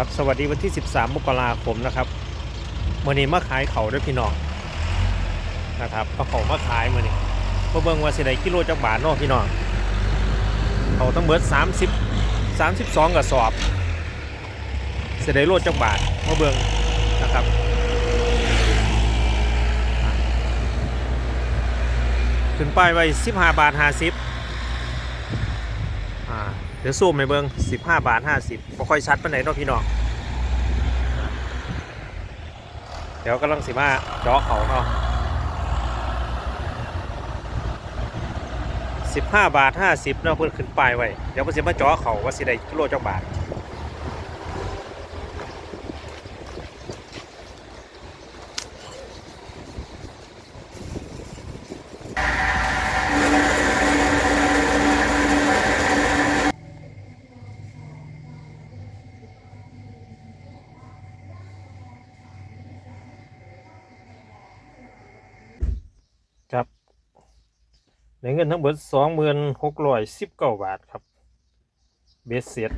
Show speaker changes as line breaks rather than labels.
ครับสวัสดีวันที่ 13 มกราคมนะครับมื่อนี้มาขายเขาด้วยพี่น้องนะครับเอาเขามาขายมื่อนี้มาเบิ่งว่าสิไดกิโลจักบาทนาะพี่น้องเขาต้องเบิด 30 32กระสอบสิได้โลจักบาทมาเบิ่งนะครับขึ้นป้ายไว้15 บาท 50อ่า ดี๋ยวซูมในเบิง15 บาท 50บ่ค่อยชัดปานไหนเนาะพี่น้องเดี๋ยวกำลังสิมาจ่อเขาเนาะสิบห้าบาทห้าสิบเนาะเพิ่นขึ้นป้ายไว้ เดี๋ยวเพิ่นสิมาจ่อเขาว่าสิได้กิโลจักบาท ในเงินทั้งหมดสองหมื่นหกร้อยสิบเก้าบาทครับ เบสเซ็ต